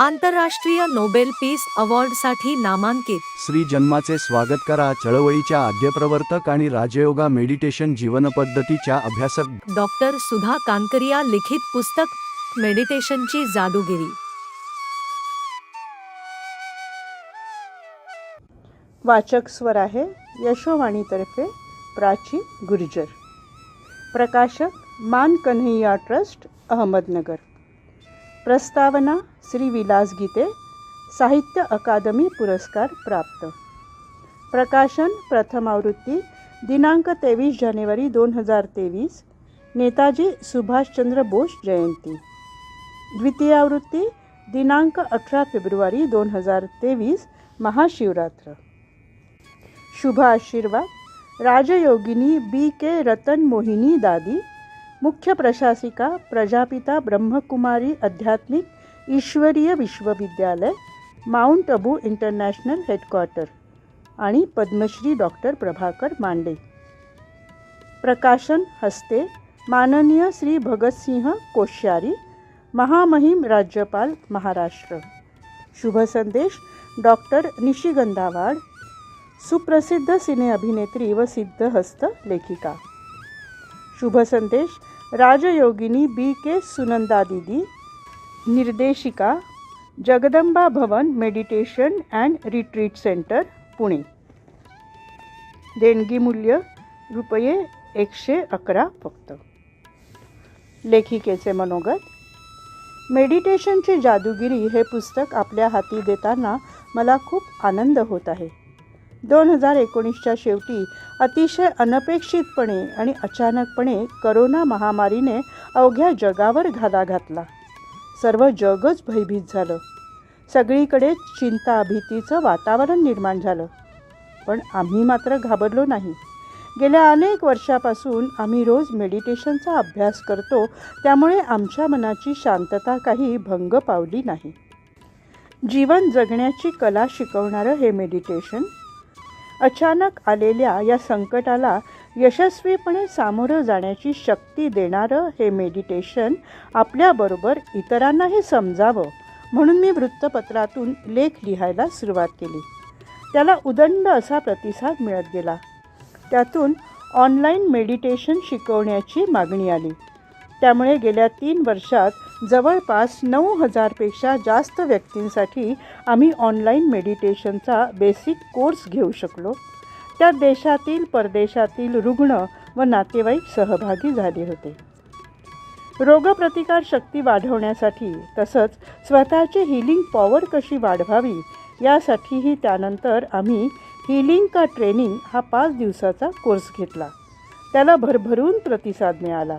आंतरराष्ट्रीय Nobel peace अवॉर्डसाठी नामांकित. श्री जन्माचे स्वागत करा. चळवळीच्या आद्यप्रवर्तक आणि राजयोगा मेडिटेशन जीवनपद्धतीच्या अभ्यासक डॉक्टर सुधा कानकरिया लिखित पुस्तक मेडिटेशनची जादूगिरी. वाचक स्वर आहे यशोवाणीतर्फे प्राची गुर्जर. प्रकाशक मान कन्हैया ट्रस्ट अहमदनगर. प्रस्तावना श्री विलास गीते साहित्य अकादमी पुरस्कार प्राप्त. प्रकाशन प्रथम आवृत्ती दिनांक तेवीस जानेवारी दोन हजार तेवीस नेताजी सुभाषचंद्र बोस जयंती. द्वितीय आवृत्ती दिनांक अठरा फेब्रुवारी दोन हजार तेवीस महाशिवरात्र. शुभ आशीर्वाद राजयोगिनी बी के रतन मोहिनी दादी मुख्य प्रशासिका प्रजापिता ब्रह्मकुमारी आध्यात्मिक ईश्वरीय विश्वविद्यालय माउंट अबू इंटरनॅशनल हेडक्वार्टर आणि पद्मश्री डॉक्टर प्रभाकर मांडे. प्रकाशन हस्ते माननीय श्री भगतसिंह कोश्यारी महामहिम राज्यपाल महाराष्ट्र. शुभ संदेश डॉक्टर निशिगंधावाड सुप्रसिद्ध सिने अभिनेत्री व सिद्धहस्त लेखिका. शुभ संदेश राजयोगिनी बी के सुनंदा दिदी निर्देशिका Jagdamba Bhavan meditation and retreat centre Pune देणगी मूल्य रुपये एकशे अकरा फक्त लेखिकेचे मनोगत मेडिटेशनची जादूगिरी हे पुस्तक आपल्या हाती देताना मला खूप आनंद होत आहे दोन हजार एकोणीसच्या शेवटी अतिशय अनपेक्षितपणे आणि अचानकपणे करोना महामारीने अवघ्या जगावर घाला घातला सर्व जगच भयभीत झालं. सगळीकडे चिंता भीतीचं वातावरण निर्माण झालं. पण आम्ही मात्र घाबरलो नाही. गेल्या अनेक वर्षापासून आम्ही रोज मेडिटेशनचा अभ्यास करतो त्यामुळे आमच्या मनाची शांतता काही भंग पावली नाही. जीवन जगण्याची कला शिकवणारं हे मेडिटेशन? अचानक आलेल्या या संकटाला यशस्वीपणे सामोरं जाण्याची शक्ती देणारं हे मेडिटेशन आपल्याबरोबर इतरांनाही समजावं म्हणून मी वृत्तपत्रातून लेख लिहायला सुरुवात केली. त्याला उदंड असा प्रतिसाद मिळत गेला. त्यातून ऑनलाईन मेडिटेशन शिकवण्याची मागणी आली. त्यामुळे गेल्या तीन वर्षात जवळपास नऊ हजारपेक्षा जास्त व्यक्तींसाठी आम्ही ऑनलाईन मेडिटेशनचा बेसिक कोर्स घेऊ शकलो. त्यात देशातील परदेशातील रुग्ण व नातेवाईक सहभागी झाले होते. रोगप्रतिकार शक्ती वाढवण्यासाठी तसंच स्वतःची हिलिंग पॉवर कशी वाढवावी यासाठीही त्यानंतर आम्ही हिलिंग का ट्रेनिंग हा पाच दिवसाचा कोर्स घेतला. त्याला भरभरून प्रतिसाद मिळाला.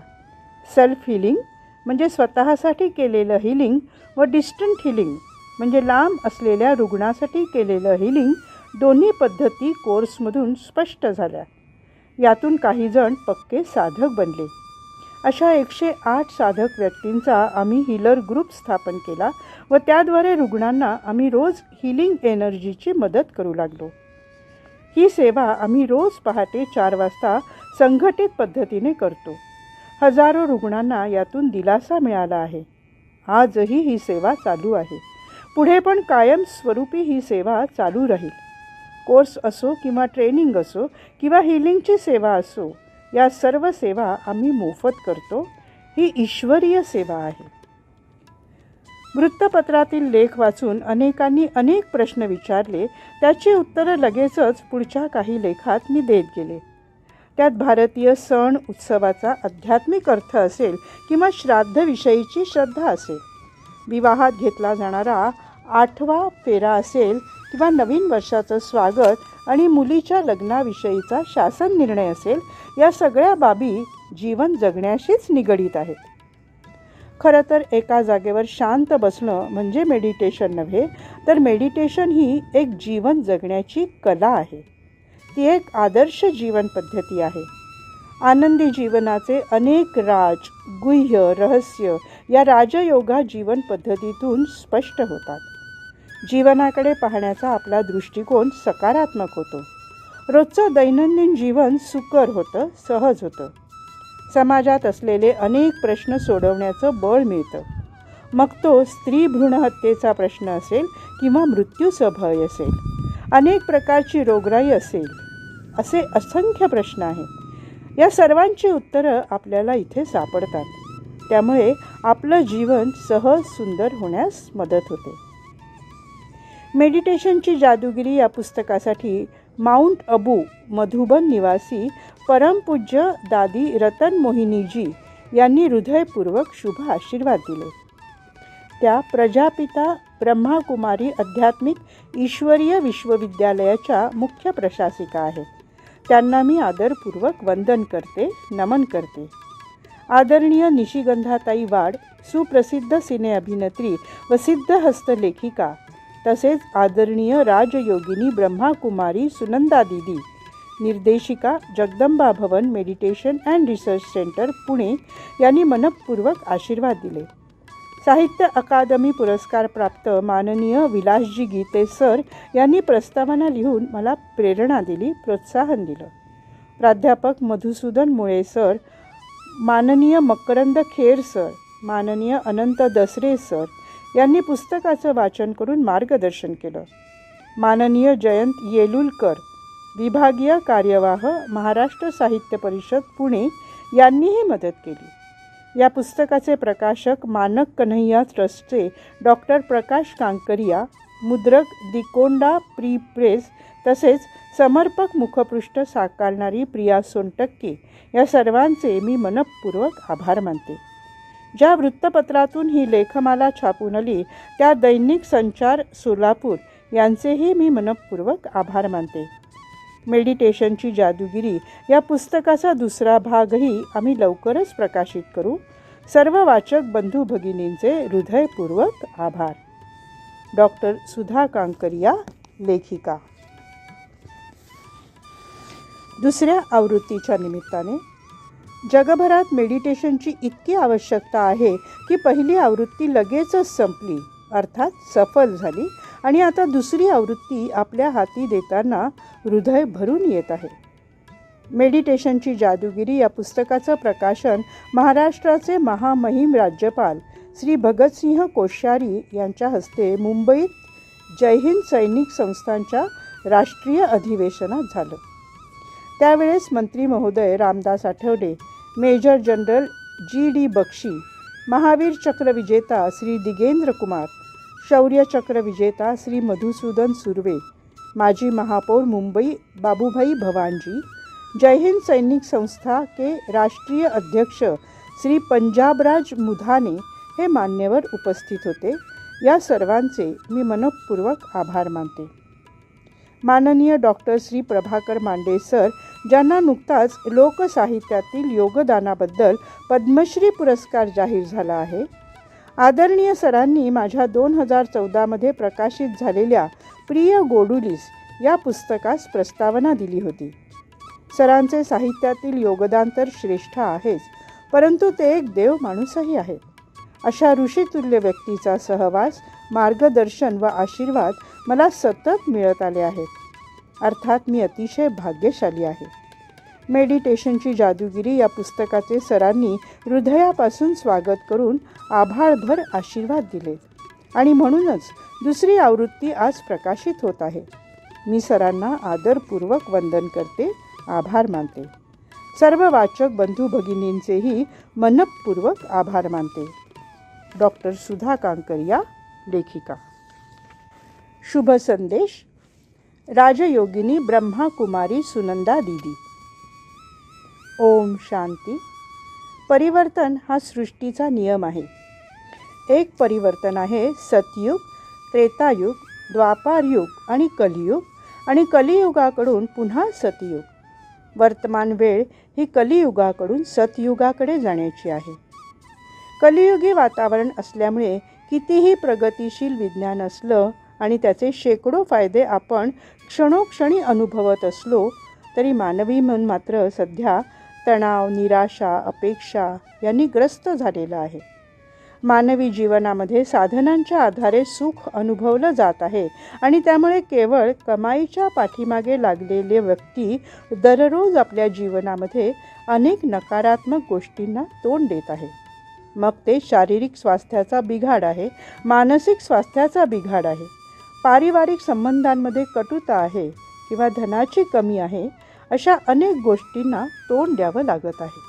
सेल्फ हिलिंग म्हणजे स्वतःसाठी केलेलं हिलिंग व डिस्टंट हिलिंग म्हणजे लांब असलेल्या रुग्णासाठी केलेलं हिलिंग दोन्ही पद्धती कोर्समधून स्पष्ट झाल्या. यातून काहीजण पक्के साधक बनले. अशा एकशे आठ साधक व्यक्तींचा आम्ही हिलर ग्रुप स्थापन केला व त्याद्वारे रुग्णांना आम्ही रोज हिलिंग एनर्जीची मदत करू लागलो. ही सेवा आम्ही रोज पहाटे चार वाजता संघटित पद्धतीने करतो. हजारो रुग्णांना यातून दिलासा मिळाला आहे. आजही ही सेवा चालू आहे. पुढे पण कायमस्वरूपी ही सेवा चालू राहील. कोर्स असो किंवा ट्रेनिंग असो किंवा हिलिंगची सेवा असो या सर्व सेवा आम्ही मोफत करतो. ही ईश्वरीय सेवा आहे. वृत्तपत्रातील लेख वाचून अनेकांनी अनेक प्रश्न विचारले त्याची उत्तरं लगेचच पुढच्या काही लेखात मी देत गेले. त्यात भारतीय सण उत्सवाचा आध्यात्मिक अर्थ असेल किंवा श्राद्धविषयीची श्रद्धा असेल. विवाहात घेतला जाणारा आठवा फेरा असेल किंवा नवीन वर्षाचं स्वागत आणि मुलीच्या लग्नाविषयीचा शासन निर्णय असेल या सगळ्या बाबी जीवन जगण्याशीच निगडीत आहेत. खरं तर एका जागेवर शांत बसणं म्हणजे मेडिटेशन नव्हे तर मेडिटेशन ही एक जीवन जगण्याची कला आहे. ती एक आदर्श जीवन पद्धती आहे. आनंदी जीवनाचे अनेक राज गुह्य रहस्य या राजयोगा जीवन पद्धतीतून स्पष्ट होतात. जीवनाकडे पाहण्याचा आपला दृष्टिकोन सकारात्मक होतो. रोजचं दैनंदिन जीवन सुकर होतं सहज होतं. समाजात असलेले अनेक प्रश्न सोडवण्याचं बळ मिळतं. मग तो स्त्री भ्रूणहत्येचा प्रश्न असेल किंवा मृत्यूसभय असेल अनेक प्रकारची रोगराई असेल असे असंख्य प्रश्न आहेत. या सर्वांची उत्तरं आपल्याला इथे सापडतात. त्यामुळे आपलं जीवन सहज सुंदर होण्यास मदत होते. मेडिटेशनची जादूगिरी या पुस्तकासाठी माउंट अबू मधुबन निवासी परमपूज्य दादी रतन मोहिनीजी यांनी हृदयपूर्वक शुभ आशीर्वाद दिले. त्या प्रजापिता ब्रह्माकुमारी आध्यात्मिक ईश्वरीय विश्वविद्यालयाच्या मुख्य प्रशासिका आहेत. त्यांना मी आदरपूर्वक वंदन करते नमन करते. आदरणीय निशिगंधाताई वाड सुप्रसिद्ध सिने अभिनेत्री व सिद्ध हस्तलेखिका तसेच आदरणीय राजयोगिनी ब्रह्माकुमारी सुनंदा दिदी निर्देशिका Jagdamba Bhavan meditation and research centre Pune यांनी मनपूर्वक आशीर्वाद दिले. साहित्य अकादमी पुरस्कार प्राप्त माननीय विलासजी गीते सर यांनी प्रस्तावना लिहून मला प्रेरणा दिली प्रोत्साहन दिलं. प्राध्यापक मधुसूदन मुळे सर माननीय मकरंद खेर सर माननीय अनंत दसरे सर यांनी पुस्तकाचं वाचन करून मार्गदर्शन केलं. माननीय जयंत येलुलकर विभागीय कार्यवाह महाराष्ट्र साहित्य परिषद पुणे यांनीही मदत केली. या पुस्तकाचे प्रकाशक मानक कन्हैया ट्रस्टचे डॉक्टर प्रकाश कांकरिया मुद्रक दिकोंडा प्री प्रेस तसेच समर्पक मुखपृष्ठ साकारणारी प्रिया सोनटक्के या सर्वांचे मी मनपूर्वक आभार मानते. ज्या वृत्तपत्रातून ही लेखमाला छापून आली त्या दैनिक संचार सोलापूर यांचेही मी मनपूर्वक आभार मानते. मेडिटेशनची जादूगिरी या पुस्तकाचा दुसरा भागही आम्ही लवकरच प्रकाशित करू. सर्व वाचक बंधू भगिनींचे हृदयपूर्वक आभार. डॉक्टर सुधा कांकरिया लेखिका. दुसऱ्या आवृत्तीच्या निमित्ताने जगभरात मेडिटेशनची इतकी आवश्यकता आहे की पहिली आवृत्ती लगेचच संपली अर्थात सफल झाली आणि आता दुसरी आवृत्ती आपल्या हाती देताना हृदय भरून येत आहे. मेडिटेशनची जादूगिरी या पुस्तकाचं प्रकाशन महाराष्ट्राचे महामहिम राज्यपाल श्री भगतसिंह कोश्यारी यांच्या हस्ते मुंबईत जय हिंद सैनिक संस्थांच्या राष्ट्रीय अधिवेशनात झालं. त्यावेळेस मंत्री महोदय Ramdas Athawale major general G D Bakshi Mahavir Chakra विजेता श्री दिगेंद्र कुमार शौर्य चक्र विजेता श्री मधुसूदन सुर्वे माजी महापौर मुंबई बाबूभाई भवानजी जय हिंद सैनिक संस्था के राष्ट्रीय अध्यक्ष श्री पंजाबराज मुधाने हे मान्यवर उपस्थित होते. या सर्वांचे मी मनपूर्वक आभार मानते. माननीय डॉक्टर श्री प्रभाकर मांडे सर ज्यांना नुकताच लोकसाहित्यातील योगदानाबद्दल पद्मश्री पुरस्कार जाहीर झाला आहे. आदरणीय सरांनी माझ्या दोन हजार चौदामध्ये प्रकाशित झालेल्या प्रिय गोडुलीस या पुस्तकास प्रस्तावना दिली होती. सरांचे साहित्यातील योगदान तर श्रेष्ठ आहेच परंतु ते एक देव माणूसही आहेत अशा ऋषितुल्य व्यक्तीचा सहवास मार्गदर्शन व आशीर्वाद मला सतत मिळत आले आहेत. अर्थात मी अतिशय भाग्यशाली आहे. मेडिटेशनची जादूगिरी या पुस्तकाचे सरांनी हृदयापासून स्वागत करून आभाळभर आशीर्वाद दिले. आणि म्हणूनच दुसरी आवृत्ती आज प्रकाशित होत आहे. मी सरांना आदरपूर्वक वंदन करते आभार मानते. सर्व वाचक बंधू भगिनींचेही मनपूर्वक आभार मानते. डॉक्टर सुधा कांकरिया लेखिका. शुभ संदेश. राजयोगिनी ब्रह्माकुमारी सुनंदा दिदी. ओम शांती. परिवर्तन हा सृष्टीचा नियम आहे. एक परिवर्तन आहे सतयुग त्रेतायुग द्वापारयुग आणि कलियुग आणि कलियुगाकडून पुन्हा सतयुग. वर्तमान वेळ ही कलियुगाकडून सतयुगाकडे जाण्याची आहे. कलियुगी वातावरण असल्यामुळे कितीही प्रगतिशील विज्ञान असलं आणि त्याचे शेकडो फायदे आपण क्षणोक्षणी अनुभवत असलो तरी मानवी मन मात्र सध्या तणाव निराशा अपेक्षा यांनी ग्रस्त झालेलं आहे. मानवी जीवनामध्ये साधनांच्या आधारे सुख अनुभवलं जात आहे आणि त्यामुळे केवळ कमाईच्या पाठीमागे लागलेले व्यक्ती दररोज आपल्या जीवनामध्ये अनेक नकारात्मक गोष्टींना तोंड देत आहे. मग ते शारीरिक स्वास्थ्याचा बिघाड आहे मानसिक स्वास्थ्याचा बिघाड आहे. पारिवारिक संबंधांमध्ये कटुता आहे किंवा धनाची कमी आहे अशा अनेक गोष्टींना तोंड द्यावं लागत आहे.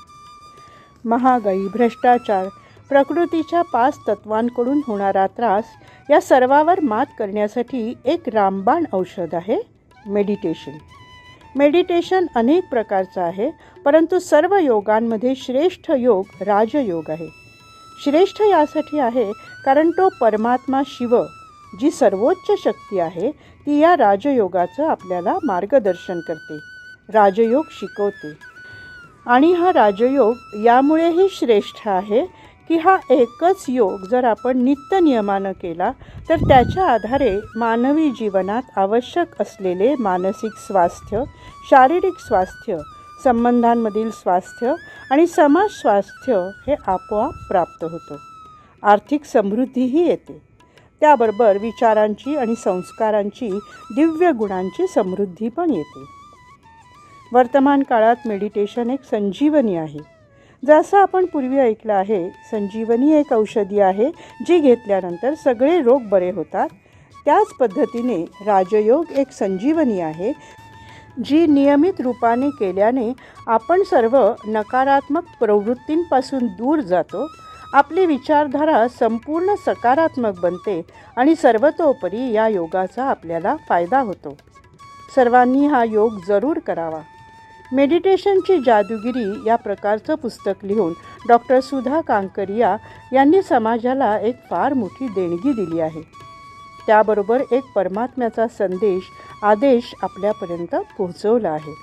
महागाई भ्रष्टाचार प्रकृतीच्या पाच तत्वांकडून होणारा त्रास या सर्वावर मात करण्यासाठी एक रामबाण औषध आहे मेडिटेशन. मेडिटेशन अनेक प्रकारचं आहे परंतु सर्व योगांमध्ये श्रेष्ठ योग राजयोग आहे. श्रेष्ठ यासाठी आहे कारण तो परमात्मा शिव जी सर्वोच्च शक्ती आहे ती या राजयोगाचं आपल्याला मार्गदर्शन करते. राजयोग शिकवते. आणि हा राजयोग यामुळेही श्रेष्ठ आहे की हा एकच योग जर आपण नित्य नियमानं केला तर त्याच्या आधारे मानवी जीवनात आवश्यक असलेले मानसिक स्वास्थ्य शारीरिक स्वास्थ्य संबंधांमधील स्वास्थ्य आणि समाज स्वास्थ्य हे आपोआप प्राप्त होतं. आर्थिक समृद्धीही येते. त्याबरोबर विचारांची आणि संस्कारांची दिव्य गुणांची समृद्धी पण येते. वर्तमान काळात मेडिटेशन एक संजीवनी आहे. जसं आपण पूर्वी ऐकलं आहे संजीवनी एक औषधी आहे जी घेतल्यानंतर सगळे रोग बरे होतात. त्याच पद्धतीने राजयोग एक संजीवनी आहे जी नियमित रूपाने केल्याने आपण सर्व नकारात्मक प्रवृत्तींपासून दूर जातो. आपली विचारधारा संपूर्ण सकारात्मक बनते आणि सर्वतोपरी या योगाचा आपल्याला फायदा होतो. सर्वांनी हा योग जरूर करावा. मेडिटेशनची जादूगिरी या प्रकारचं पुस्तक लिहून डॉक्टर सुधा कांकरिया यांनी समाजाला एक फार मोठी देणगी दिली आहे. त्याबरोबर एक परमात्म्याचा संदेश आदेश आपल्यापर्यंत पोहोचवला आहे.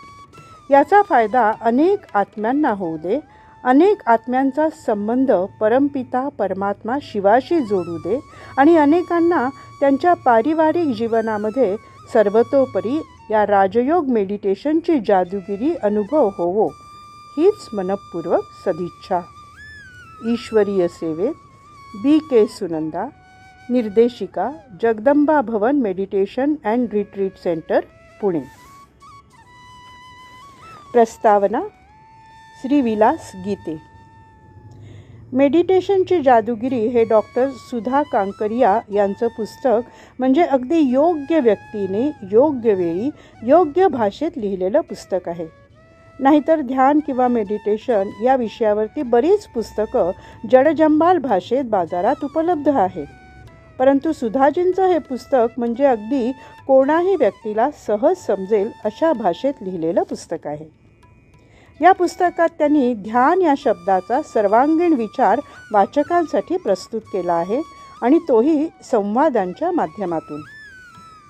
याचा फायदा अनेक आत्म्यांना होऊ दे अनेक आत्म्यांचा संबंध परमपिता परमात्मा शिवाशी जोडू दे आणि अनेकांना त्यांच्या पारिवारिक जीवनामध्ये सर्वतोपरी या राजयोग मेडिटेशनची जादूगिरी अनुभव होवो. हीच मनपूर्वक सदिच्छा. ईश्वरीय सेवेत बी के सुनंदा निर्देशिका Jagdamba Bhavan meditation and retreat centre Pune. प्रस्तावना श्रीविलास गीते. मेडिटेशनची जादूगिरी हे डॉक्टर सुधा कांकरिया यांचं पुस्तक म्हणजे अगदी योग्य व्यक्तीने योग्य वेळी योग्य भाषेत लिहिलेलं पुस्तक आहे. नाहीतर ध्यान किंवा मेडिटेशन या विषयावरती बरीच पुस्तकं जडजंबाल भाषेत बाजारात उपलब्ध आहेत परंतु सुधाजींचं हे पुस्तक म्हणजे अगदी कोणाही व्यक्तीला सहज समजेल अशा भाषेत लिहिलेलं पुस्तक आहे. या पुस्तकात त्यांनी ध्यान या शब्दाचा सर्वांगीण विचार वाचकांसाठी प्रस्तुत केला आहे आणि तोही संवादांच्या माध्यमातून.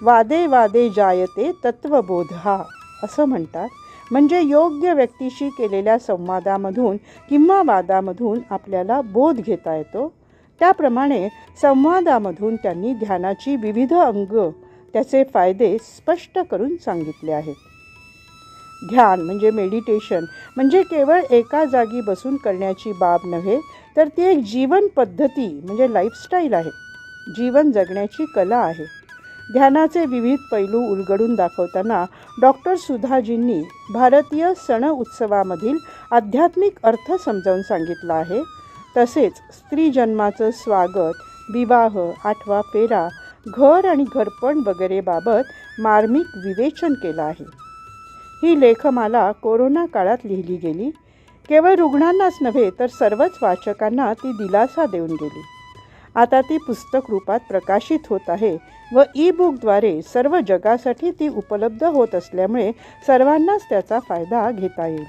वादे वादे जायते तत्वबोध हा असं म्हणतात. म्हणजे योग्य व्यक्तीशी केलेल्या संवादामधून किंवा वादामधून आपल्याला बोध घेता येतो. त्याप्रमाणे संवादामधून त्यांनी ध्यानाची विविध अंग त्याचे फायदे स्पष्ट करून सांगितले आहेत. ध्यान म्हणजे मेडिटेशन म्हणजे केवळ एका जागी बसून करण्याची बाब नव्हे तर ती एक जीवन पद्धती म्हणजे लाईफस्टाईल आहे. जीवन जगण्याची कला आहे. ध्यानाचे विविध पैलू उलगडून दाखवताना डॉक्टर सुधाजींनी भारतीय सण उत्सवामधील आध्यात्मिक अर्थ समजावून सांगितला आहे. तसेच स्त्री जन्माचं स्वागत विवाह आठवा फेरा घर आणि घरपण वगैरेबाबत मार्मिक विवेचन केलं आहे. ही लेखमाला कोरोना काळात लिहिली गेली. केवळ रुग्णांनाच नव्हे तर सर्वच वाचकांना ती दिलासा देऊन गेली. आता ती पुस्तक रूपात प्रकाशित होत आहे व ई बुकद्वारे सर्व जगासाठी ती उपलब्ध होत असल्यामुळे सर्वांनाच त्याचा फायदा घेता येईल.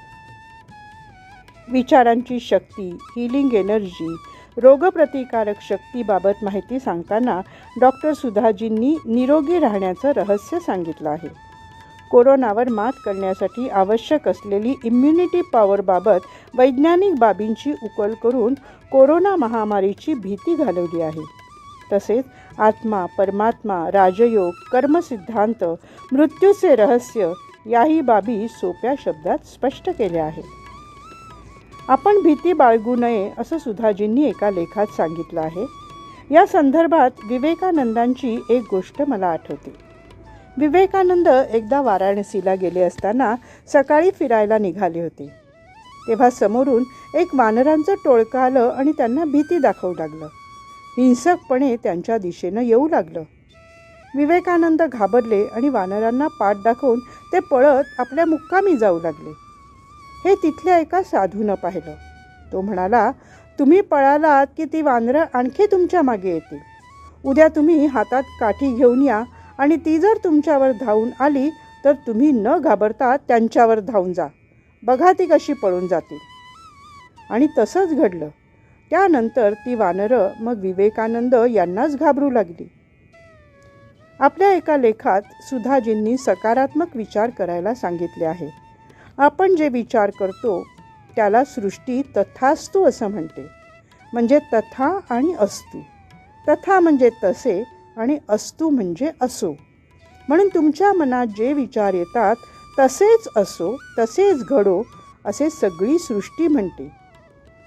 विचारांची शक्ती हिलिंग एनर्जी रोगप्रतिकारक शक्तीबाबत माहिती सांगताना डॉक्टर सुधाजींनी निरोगी राहण्याचं रहस्य सांगितलं आहे. कोरोनावर मात करण्यासाठी आवश्यक असलेली इम्युनिटी पॉवरबाबत वैज्ञानिक बाबींची उकल करून कोरोना महामारीची भीती घालवली आहे. तसेच आत्मा परमात्मा राजयोग कर्मसिद्धांत मृत्यूचे रहस्य याही बाबी सोप्या शब्दात स्पष्ट केल्या आहेत. आपण भीती बाळगू नये असं सुधाजींनी एका लेखात सांगितलं आहे. या संदर्भात विवेकानंदांची एक गोष्ट मला आठवते. विवेकानंद एकदा वाराणसीला गेले असताना सकाळी फिरायला निघाले होते. तेव्हा समोरून एक वानरांचं टोळकं आलं आणि त्यांना भीती दाखवू लागलं. हिंसकपणे त्यांच्या दिशेनं येऊ लागलं. विवेकानंद घाबरले आणि वानरांना पाठ दाखवून ते पळत आपल्या मुक्कामी जाऊ लागले. हे तिथल्या एका साधूनं पाहिलं. तो म्हणाला तुम्ही पळालात की ती वानरं आणखी तुमच्या मागे येतील. उद्या तुम्ही हातात काठी घेऊन या आणि ती जर तुमच्यावर धावून आली तर तुम्ही न घाबरता त्यांच्यावर धावून जा. बघा ती कशी पळून जातील आणि तसंच घडलं. त्यानंतर ती वानरं मग विवेकानंद यांनाच घाबरू लागली. आपल्या एका लेखात सुधाजींनी सकारात्मक विचार करायला सांगितले आहे. आपण जे विचार करतो त्याला सृष्टी तथास्तू असं म्हणते. म्हणजे तथा आणि अस्तू. तथा म्हणजे तसे आणि अस्तू म्हणजे असो. म्हणून तुमच्या मनात जे विचार येतात तसेच असो तसेच घडो असे सगळी सृष्टी म्हणते.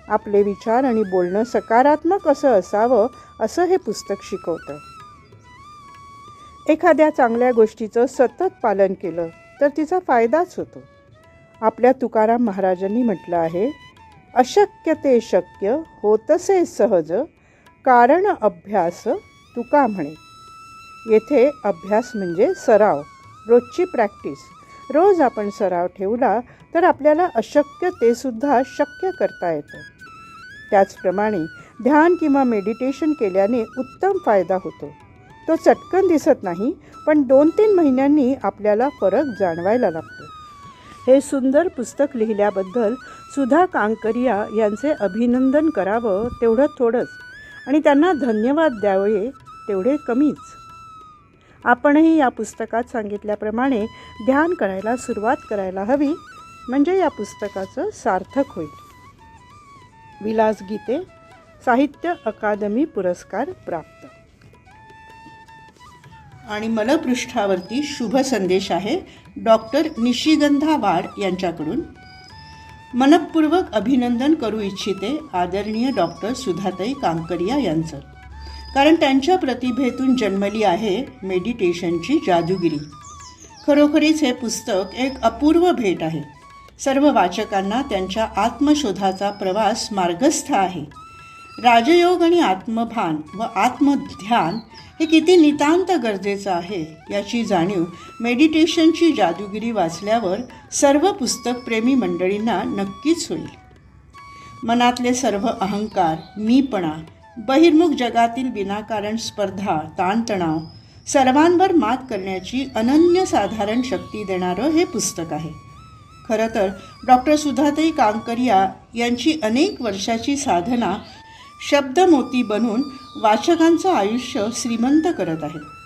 आपले विचार आणि बोलणं सकारात्मक असं असावं असं हे पुस्तक शिकवतं. एखाद्या चांगल्या गोष्टीचं सतत पालन केलं तर तिचा फायदाच होतो. आपल्या तुकाराम महाराजांनी म्हटलं आहे अशक्य ते शक्य होतसे सहज कारण अभ्यास तुका म्हणे. येथे अभ्यास म्हणजे सराव रोजची प्रॅक्टिस. रोज आपण सराव ठेवला तर आपल्याला अशक्य ते सुद्धा शक्य करता येतं. त्याचप्रमाणे ध्यान किंवा मेडिटेशन केल्याने उत्तम फायदा होतो. तो चटकन दिसत नाही पण दोन तीन महिन्यांनी आपल्याला फरक जाणवायला लागतो. हे सुंदर पुस्तक लिहिल्याबद्दल सुधा कांकरिया यांचे अभिनंदन करावं तेवढं थोडंच आणि त्यांना धन्यवाद द्यावे तेवढे कमीच. आपणही या पुस्तकात सांगितल्याप्रमाणे ध्यान करायला सुरुवात करायला हवी म्हणजे या पुस्तकाचं सार्थक होईल. विलास गीते साहित्य अकादमी पुरस्कार प्राप्त. आणि मनपृष्ठावरती शुभ संदेश आहे डॉक्टर निशिगंधा वाड यांच्याकडून. मनपूर्वक अभिनंदन करू इच्छिते आदरणीय डॉक्टर सुधाताई कांकरिया यांचं. कारण त्यांच्या प्रतिभेतून जन्मली आहे मेडिटेशनची जादूगिरी. खरोखरीच हे पुस्तक एक अपूर्व भेट आहे. सर्व वाचकांना त्यांच्या आत्मशोधाचा प्रवास मार्गस्थ आहे. राजयोग आणि आत्मभान व आत्मध्यान हे किती नितांत गरजेचं आहे याची जाणीव मेडिटेशनची जादूगिरी वाचल्यावर सर्व पुस्तकप्रेमी मंडळींना नक्कीच होईल. मनातले सर्व अहंकार मीपणा बहिर्मुख जगातील विनाकारण स्पर्धा ताणतणाव सर्वांवर मात करण्याची अनन्यसाधारण शक्ती देणारं हे पुस्तक आहे. खरं तर डॉक्टर सुधाताई कांकरिया यांची अनेक वर्षाची साधना शब्दमोती बनून वाचकांचं आयुष्य श्रीमंत करत आहे.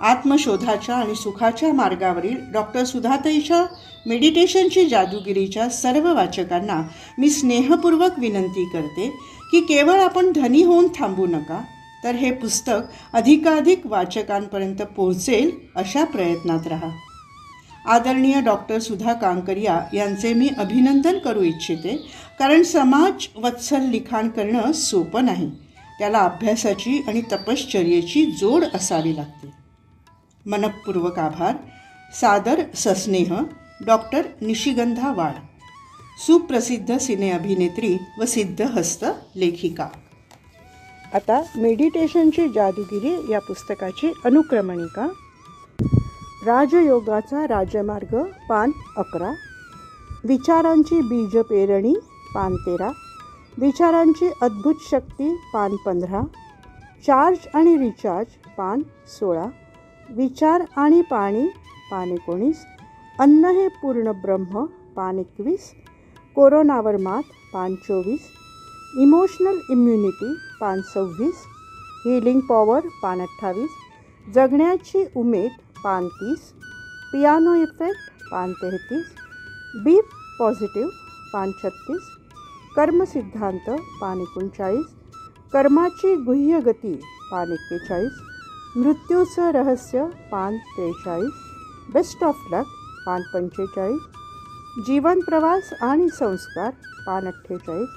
आत्मशोधाच्या आणि सुखाच्या मार्गावरील डॉक्टर सुधाताईच्या मेडिटेशनची जादूगिरीच्या सर्व वाचकांना मी स्नेहपूर्वक विनंती करते की केवळ आपण धनी होऊन थांबू नका तर हे पुस्तक अधिकाधिक वाचकांपर्यंत पोहोचेल अशा प्रयत्नात राहा. आदरणीय डॉक्टर सुधा कांकरिया यांचे मी अभिनंदन करू इच्छिते कारण समाज वत्सल लिखाण करणं सोपं नाही. त्याला अभ्यासाची आणि तपश्चर्येची जोड असावी लागते. मनपूर्वक आभार. सादर सस्नेह डॉक्टर निशिगंधा वाड. सुप्रसिद्ध सिने अभिनेत्री व सिद्धहस्त लेखिका. आता मेडिटेशनची जादूगिरी या पुस्तकाची अनुक्रमणिका. राजयोगाचा राजमार्ग पान अकरा. विचारांची बीज पेरणी पान तेरा. विचारांची अद्भुत शक्ती पान पंधरा. चार्ज आणि रिचार्ज पान सोळा. विचार आणि पाणी पान एकोणीस अन्न हे पूर्ण ब्रह्म पान एकवीस. कोरोनावर मात पान चोवीस. इमोशनल इम्युनिटी पान सव्वीस. हिलिंग पॉवर पान अठ्ठावीस. जगण्याची उमेद पान तीस. पियानो इफेक्ट पान तेहतीस. बी पॉझिटिव्ह पान छत्तीस. कर्मसिद्धांत पान एकोणचाळीस. कर्माची गुह्यगती पान एक्केचाळीस. मृत्यूचं रहस्य पान त्रेचाळीस. बेस्ट ऑफ लक पान पंचेचाळीस. जीवन प्रवास आणि संस्कार पान अठ्ठेचाळीस.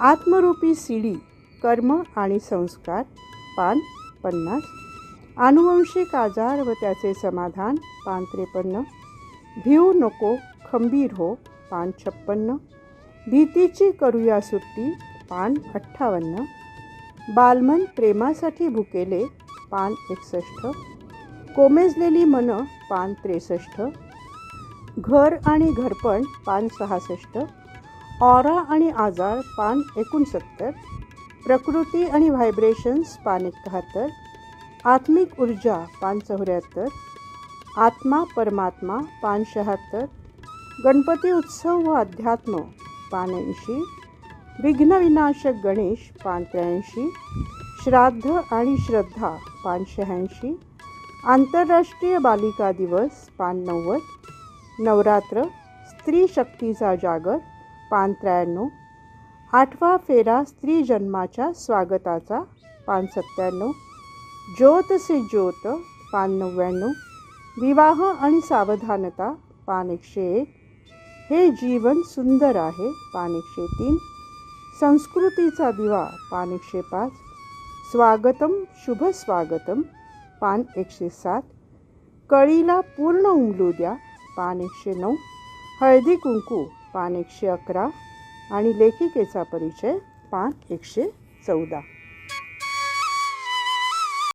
आत्मरूपी सीडी कर्म आणि संस्कार पान पन्नास. आनुवंशिक आजार व त्याचे समाधान पान त्रेपन्न. भिऊ नको खंबीर हो पान छप्पन्न. भीतीची करूया सुट्टी पान अठ्ठावन्न. बालमन प्रेमासाठी भुकेले पान एकसष्ट. कोमेजलेली मन पान त्रेसष्ट. घर आणि घरपण पान सहासष्ट. ऑरा आणि आजार पान एकोणसत्तर. प्रकृती आणि व्हायब्रेशन्स पान एकाहत्तर. आत्मिक ऊर्जा पान चौऱ्याहत्तर. आत्मा परमात्मा पान शहात्तर. गणपती उत्सव व अध्यात्म पान ऐंशी. विघ्नविनाशक गणेश पान त्र्याऐंशी. श्राद्ध आणि श्रद्धा पान शहाऐंशी आंतरराष्ट्रीय बालिका दिवस पान नव्वद नवरात्र स्त्री शक्तीचा जागर पान त्र्याण्णव. आठवा फेरा स्त्री जन्माच्या स्वागताचा पान सत्त्याण्णव. ज्योत से ज्योत पान नव्याण्णव. विवाह आणि सावधानता पान एकशे एक. हे जीवन सुंदर आहे पान एकशे तीन. संस्कृतीचा दिवा पान एकशे पाच. स्वागतम शुभ स्वागतम. पान एकशे सात. कळीला पूर्ण उमलू द्या पान एकशे नऊ. हळदी कुंकू पान एकशे अकरा. आणि लेखिकेचा परिचय पान एकशे चौदा.